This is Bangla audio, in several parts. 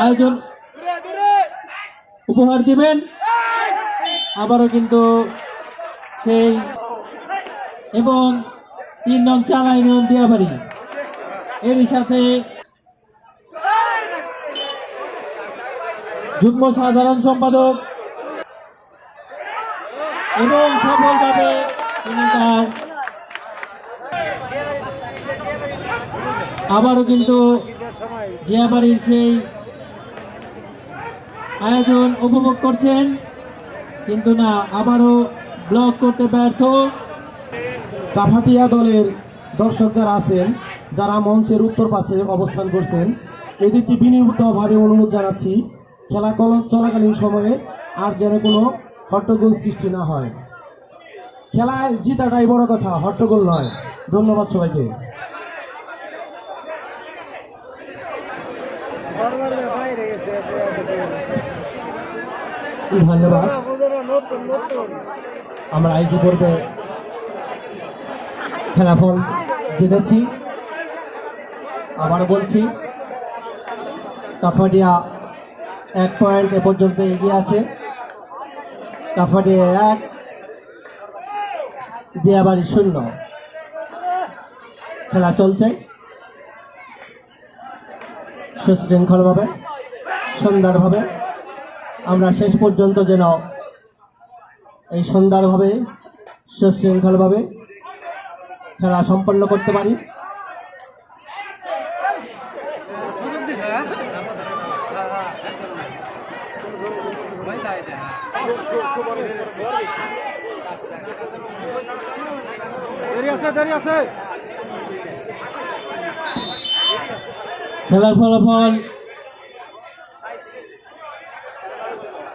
আয়োজন উপহার দিবেন। আবারও কিন্তু সেই এবং তিন নং চালাই নিয়ম দিয়া পারি এরই সাথে যুগ্ম সাধারণ সম্পাদক এবং সফলভাবে তিনি তার আবারও কিন্তু জিয়াবাড়ির সেই আয়োজন উপভোগ করছেন, কিন্তু না, আবারও ব্লক করতে ব্যর্থ কাফাটিয়া দলের দর্শক যারা আছেন, যারা মঞ্চের উত্তর পাশে অবস্থান করছেন, এদেরকে বিনীতভাবে অনুরোধ জানাচ্ছি, খেলা কল- চলাকালীন সময়ে আর যেন কোনো হট্টগোল সৃষ্টি না হয়। খেলায় জিতাটাই বড় কথা, হট্টগোল নয়। ধন্যবাদ সবাইকে। ধন্যবাদ। আমরা ইতিপূর্বে খেলাফল জেনেছি। আবার বলছি কাফাডিয়া এক পয়েন্ট এ পর্যন্ত এগিয়ে আছে। কাফাডিয়া এক দিয়াবাড়ি শূন্য। খেলা চলছে। সুশৃঙ্খলভাবে সুন্দরভাবে। আমরা শেষ পর্যন্ত যেন এই সুন্দরভাবে সুশৃঙ্খলভাবে খেলা সম্পন্ন করতে পারি। খেলার ফলাফল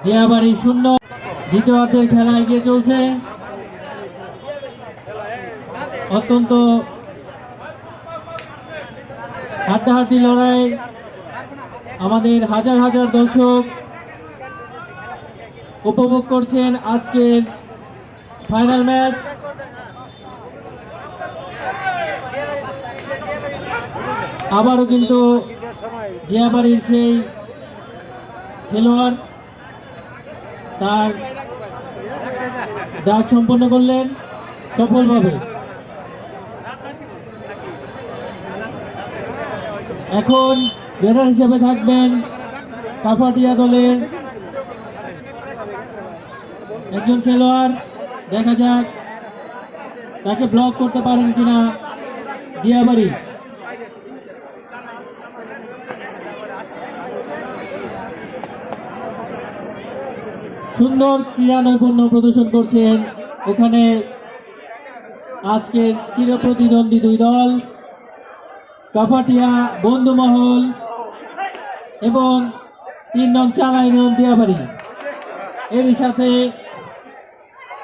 দিয়াবাড়ি শূন্য। দ্বিতীয় অর্ধের খেলা এগিয়ে চলছে। অত্যন্ত হাড্ডাহাড্ডি লড়াই। আমাদের হাজার হাজার দর্শক উপভোগ করছেন আজকের ফাইনাল ম্যাচ। আবারও কিন্তু দিয়াবাড়ির সেই খেলোয়াড় তার ডাক সম্পন্ন করলেন সফলভাবে। এখন ব্যাটার হিসেবে থাকবেন কাফাটিয়া দলের একজন খেলোয়াড়। দেখা যাক তাকে ব্লক করতে পারেন কিনা দিয়াবাড়ি। সুন্দর ক্রীড়া নৈপুণ্য প্রদর্শন করছেন। ওখানে আজকের চিরপ্রতিদ্বন্দ্বী দুই দল, কাপাটিয়া, বন্ধুমহল এবং তিন নং চালাই দিয়াবাড়ি। এরই সাথে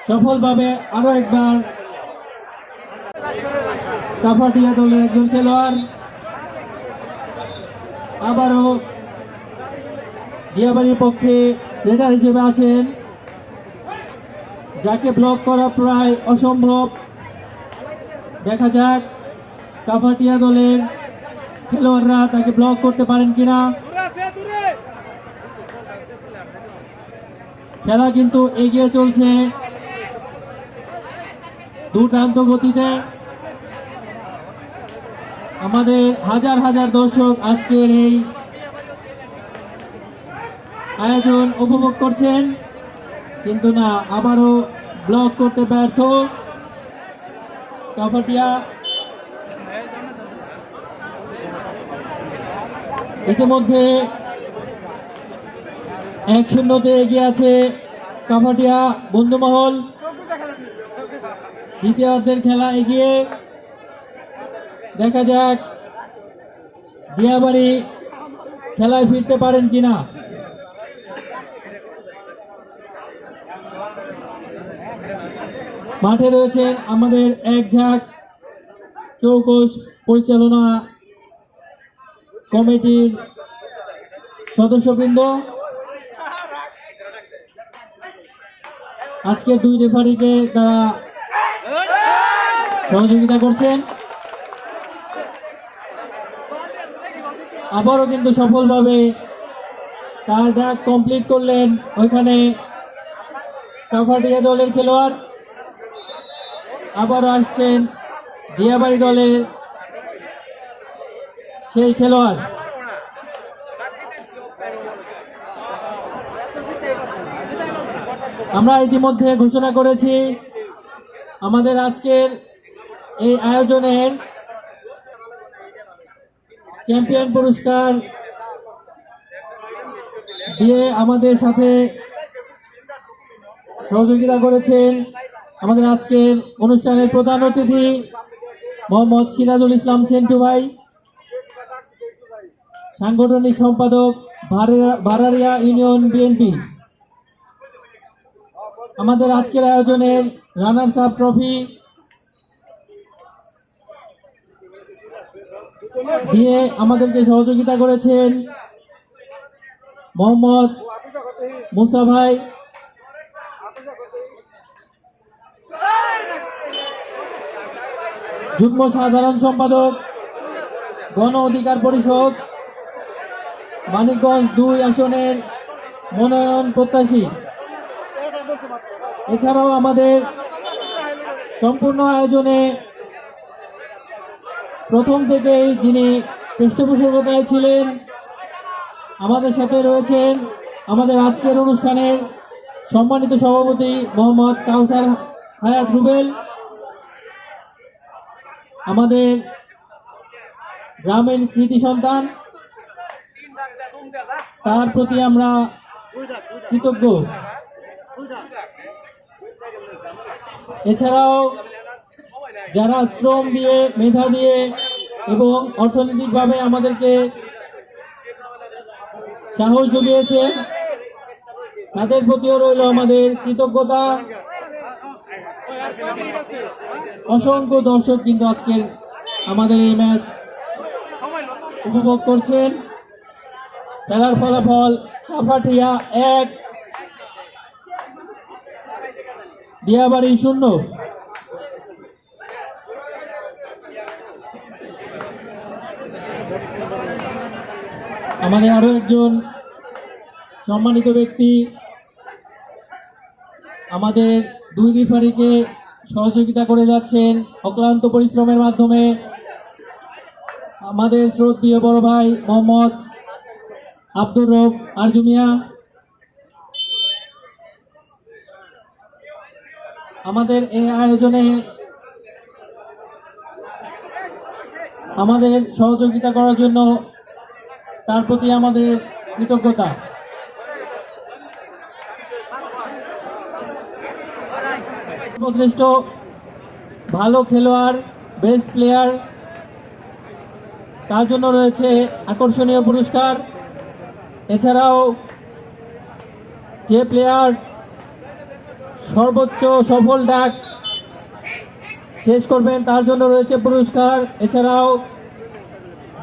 সফলভাবে আরও একবার কাফাটিয়া দলের একজন খেলোয়াড়, আবারও দিয়াবাড়ির পক্ষে রেডার হিসেবে আছেন। যাকে ব্লক করা প্রায় অসম্ভব। দেখা যাক কাফাটিয়া দলের খেলোয়াড়রা তাকে ব্লক করতে পারেন কিনা। খেলা কিন্তু এগিয়ে চলছে দুর্দান্ত গতিতে। আমাদের হাজার হাজার দর্শক আজকের এই আয়োজন উপভোগ করছেন। কিন্তু না, আবারও ব্লক করতে ব্যর্থ। কাপাটিয়া। ইতিমধ্যে এক শূন্যতে এগিয়ে আছে কাপাটিয়া বন্ধুমহল। দ্বিতীয় অর্ধের খেলা এগিয়ে। দেখা যাক, দিয়াবাড়ি খেলায় ফিরতে পারেন কিনা। মাঠে রয়েছেন আমাদের এক ঝাঁক চৌকস পরিচালনা কমিটির সদস্যবৃন্দ। আজকের দুই রেফারিকে তারা সহযোগিতা করছেন। আবারও কিন্তু সফলভাবে তার ডাক কমপ্লিট করলেন ওইখানে কাফাটিয়া দলের খেলোয়াড়। আবারও আসছেন দিয়াবাড়ি দলের সেই খেলোয়াড়। আমরা ইতিমধ্যে ঘোষণা করেছি, আমাদের আজকের এই আয়োজনের চ্যাম্পিয়ন পুরস্কার দিয়ে আমাদের সাথে সহযোগিতা করেছেন আমাদের আজকের অনুষ্ঠানের প্রধান অতিথি মোহাম্মদ সিরাজুল ইসলাম চেন্টু ভাই, সাংগঠনিক সম্পাদক ভারে- ভারারিয়া ইউনিয়ন বিএনপি। আমাদের আজকের আয়োজনের রানার্স আপ ট্রফি দিয়ে আমাদেরকে সহযোগিতা করেছেন মোহাম্মদ মুসা ভাই। যুগ্ম সাধারণ সম্পাদক, গণ অধিকার পরিষদ, মানিকগঞ্জ দুই আসনের মনোনয়ন প্রত্যাশী। এছাড়াও আমাদের সম্পূর্ণ আয়োজনে প্রথম থেকেই যিনি পৃষ্ঠপোষকতায় ছিলেন, আমাদের সাথে রয়েছেন আমাদের আজকের অনুষ্ঠানের সম্মানিত সভাপতি মোহাম্মদ কাউসার হায়াত রুবেল। আমাদের গ্রামের কৃতি সন্তান, তার প্রতি আমরা কৃতজ্ঞ। এছাড়াও যারা শ্রম দিয়ে, মেধা দিয়ে এবং অর্থনৈতিকভাবে আমাদেরকে সাহস জুগিয়েছে, তাদের প্রতিও রইল আমাদের কৃতজ্ঞতা। অসংখ্য দর্শক কিন্তু আজকের আমাদের এই ম্যাচ উপভোগ করছেন। খেলার ফলাফল কাফাটিয়া এক, দিয়াবাড়ি শূন্য। আমাদের আরও একজন সম্মানিত ব্যক্তি, আমাদের দুই রিফারিকে সহযোগিতা করে যাচ্ছেন অক্লান্ত পরিশ্রমের মাধ্যমে। আমাদের শ্রদ্ধীয় বড় ভাই মোহাম্মদ আব্দুর রব আরজুমিয়া। আমাদের এই আয়োজনে আমাদের সহযোগিতা করার জন্য তার প্রতি আমাদের কৃতজ্ঞতা। সর্বশ্রেষ্ঠ, ভালো খেলোয়াড় বেস্ট প্লেয়ার তার জন্য রয়েছে আকর্ষণীয় পুরস্কার। এছাড়াও যে প্লেয়ার সর্বোচ্চ সফল ডাক শেষ করবেন, তার জন্য রয়েছে পুরস্কার। এছাড়াও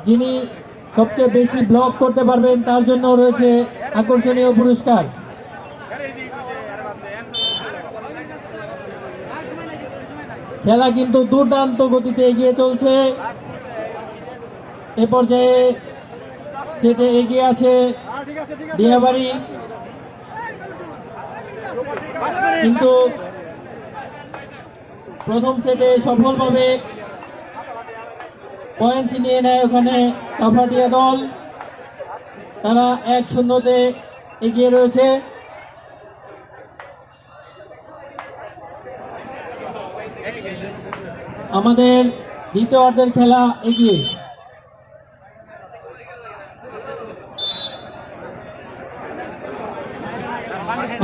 যিনি সবচেয়ে বেশি ব্লক করতে পারবেন, তার জন্য রয়েছে আকর্ষণীয় পুরস্কার। খেলা কিন্তু দুর্দান্ত গতিতে এগিয়ে চলছে। এ পর্যায়ে সেটে এগিয়ে আছে দিয়াবাড়ি। কিন্তু প্রথম সেটে সফলভাবে পয়েন্ট ছিনিয়ে নেয় ওখানে কাফাটিয়া দল। তারা এক শূন্যতে এগিয়ে রয়েছে। আমাদের দ্বিতীয় অর্ধের খেলা এগিয়ে।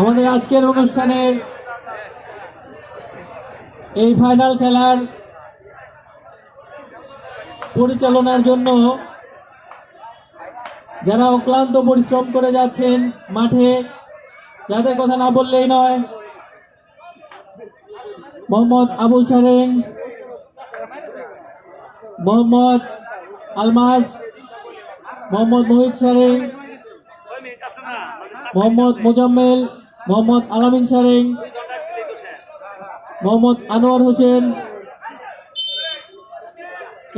আমাদের আজকের অনুষ্ঠানের এই ফাইনাল খেলার পরিচালনার জন্য যারা অক্লান্ত পরিশ্রম করে যাচ্ছেন মাঠে, যাদের কথা না বললেই নয়, মোহাম্মদ আবুল সারেং মোহাম্মদ আলমাস মোহাম্মদ মোহিত সারেং মোহাম্মদ মোজাম্মেল, মোহাম্মদ আলামিন সারেং মোহাম্মদ আনোয়ার হোসেন।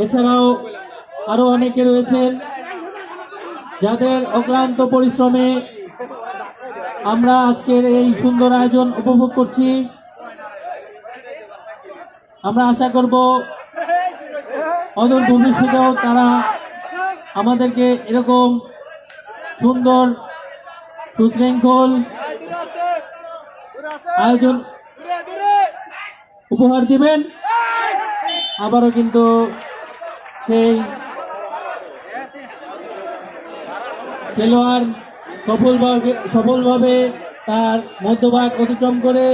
এছাড়াও আরও অনেকে রয়েছেন যাদের অক্লান্ত পরিশ্রমে আমরা আজকের এই সুন্দর আয়োজন উপভোগ করছি। আমরা আশা করব অদূর ভবিষ্যতেও তারা আমাদেরকে এরকম সুন্দর, সুশৃঙ্খল আয়োজন উপহার দিবেন। আবারও কিন্তু সেই খেলোয়াড় সফলভাবে সফলভাবে তার মধ্যভাগ অতিক্রম করে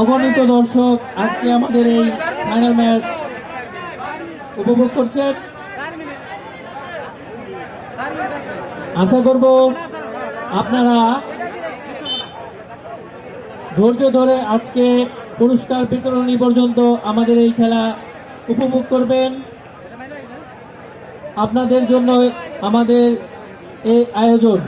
অগণিত দর্শক আজকে আমাদের এই ফাইনাল ম্যাচ উপভোগ করছেন। আশা করব আপনারা ধৈর্য ধরে আজকে পুরস্কার বিতরণী পর্যন্ত আমাদের এই খেলা উপভোগ করবেন। আপনাদের জন্য আমাদের এই আয়োজন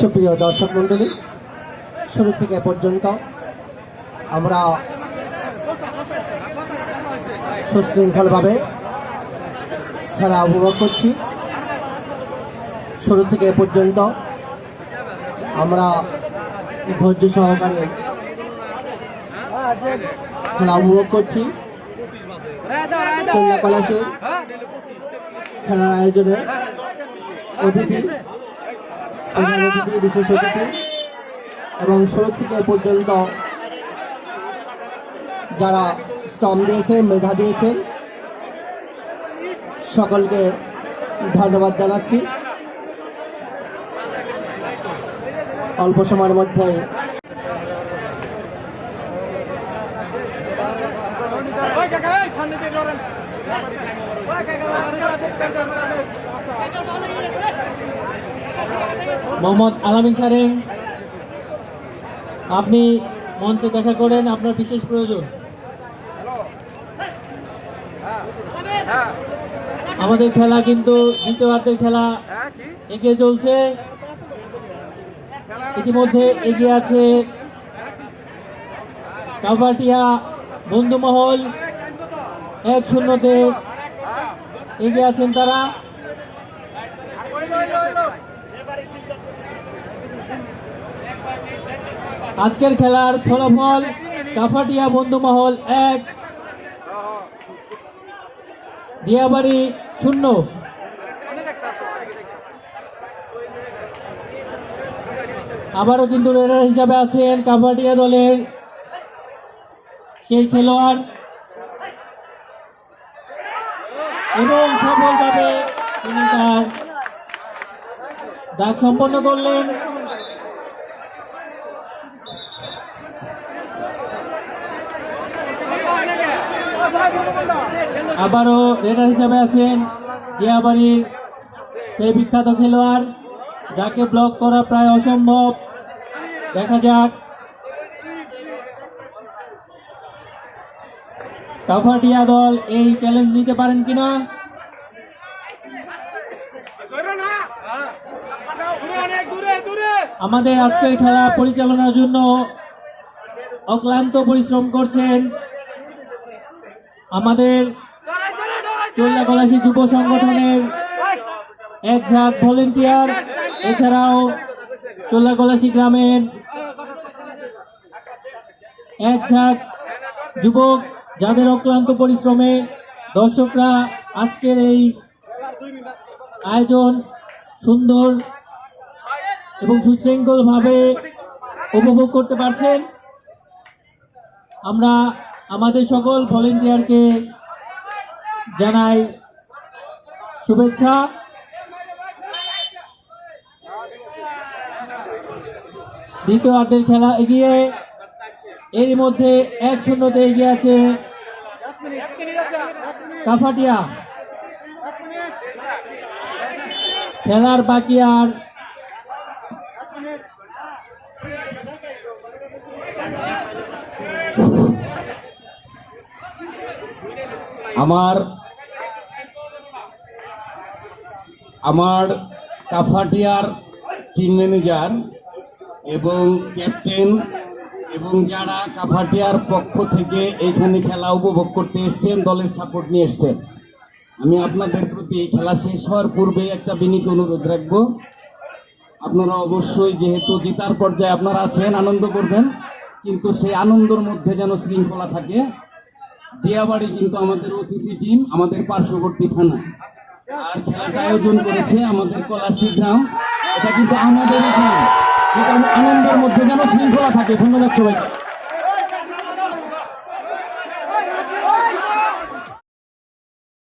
সুপ্রিয় দর্শক মণ্ডলী, শুরু থেকে পর্যন্ত আমরা সুশৃঙ্খলভাবে খেলা উপভোগ করছি। শুরু থেকে পর্যন্ত আমরা ধৈর্য সহকারে খেলা উপভোগ করছি। কলাসের খেলার আয়োজনে অতিথি প্রধান অতিথি বিশেষ অতিথি এবং সুরক্ষিত পর্যন্ত যারা স্তম দিয়েছেন মেধা দিয়েছেন সকলকে ধন্যবাদ জানাচ্ছি। অল্প সময়ের মধ্যে মোহাম্মদ আলামিন সারেং আপনি মঞ্চে দেখা করেন, আপনার বিশেষ প্রয়োজন। আমাদের খেলা কিন্তু দ্বিতীয়ার্ধের খেলা। এগিয়ে চলছে। ইতিমধ্যে এগিয়ে আছে কাবাটিয়া বন্ধুমহল। এক শূন্যতে এগিয়ে আছেন তারা। আজকের খেলার ফলাফল কাফাটিয়া বন্ধুমহল এক, দিয়াবাড়ি শূন্য। আবারও কিন্তু রেডার হিসাবে আছেন কাবাডিয়া দলের সেই খেলোয়াড়। এবং সফলভাবে তিনি তার ডাক সম্পন্ন করলেন। আবারও রেডার হিসাবে আছেন দিয়াবাড়ির সেই বিখ্যাত খেলোয়াড়, যাকে ব্লক করা প্রায় অসম্ভব। দেখা যাক। কাফাটিয়া দল এই চ্যালেঞ্জ নিতে পারেন কিনা? আমাদের আজকের খেলা পরিচালনার জন্য অক্লান্ত পরিশ্রম করছেন আমাদের চল্লা কলাশি যুব সংগঠনের এক ঝাঁক ভলেন্টিয়ার, এছাড়াও চল্লা কলাশি গ্রামের এক ঝাঁক যুবক, যাদের অক্লান্ত পরিশ্রমে দর্শকরা আজকের এই আয়োজন সুন্দর এবং সুশৃঙ্খলভাবে উপভোগ করতে পারছেন। আমরা আমাদের সকল ভলেন্টিয়ারকে জানাই শুভেচ্ছা। দ্বিতীয়ার্ধের খেলা এগিয়ে এর মধ্যে এক শূন্যতে এগিয়ে আছে কাফাটিয়া। খেলার বাকি আর আমার আমার কাফাটিয়ার টিম ম্যানেজার এবং ক্যাপ্টেন এবং যারা কাভাটিয়ার পক্ষ থেকে এইখানে খেলা উপভোগ করতে এসেছেন, দলের সাপোর্ট নিয়ে এসেছেন। আমি আপনাদের প্রতি এই খেলা শেষ হওয়ার পূর্বে একটা বিনীত অনুরোধ রাখব। আপনারা অবশ্যই যেহেতু জেতার পর্যায়ে আপনারা আছেন, আনন্দ করবেন, কিন্তু সেই আনন্দের মধ্যে যেন শৃঙ্খলা থাকে। দিয়াবাড়ি কিন্তু আমাদের অতিথি টিম, আমাদের পার্শ্ববর্তী থানা। আর খেলাটা আয়োজন করেছে আমাদের কলাশি গ্রাম। এটা কিন্তু আমাদের আনন্দের মধ্যে যেন শৃঙ্খলা থাকে। ধন্যবাদ সবাইকে।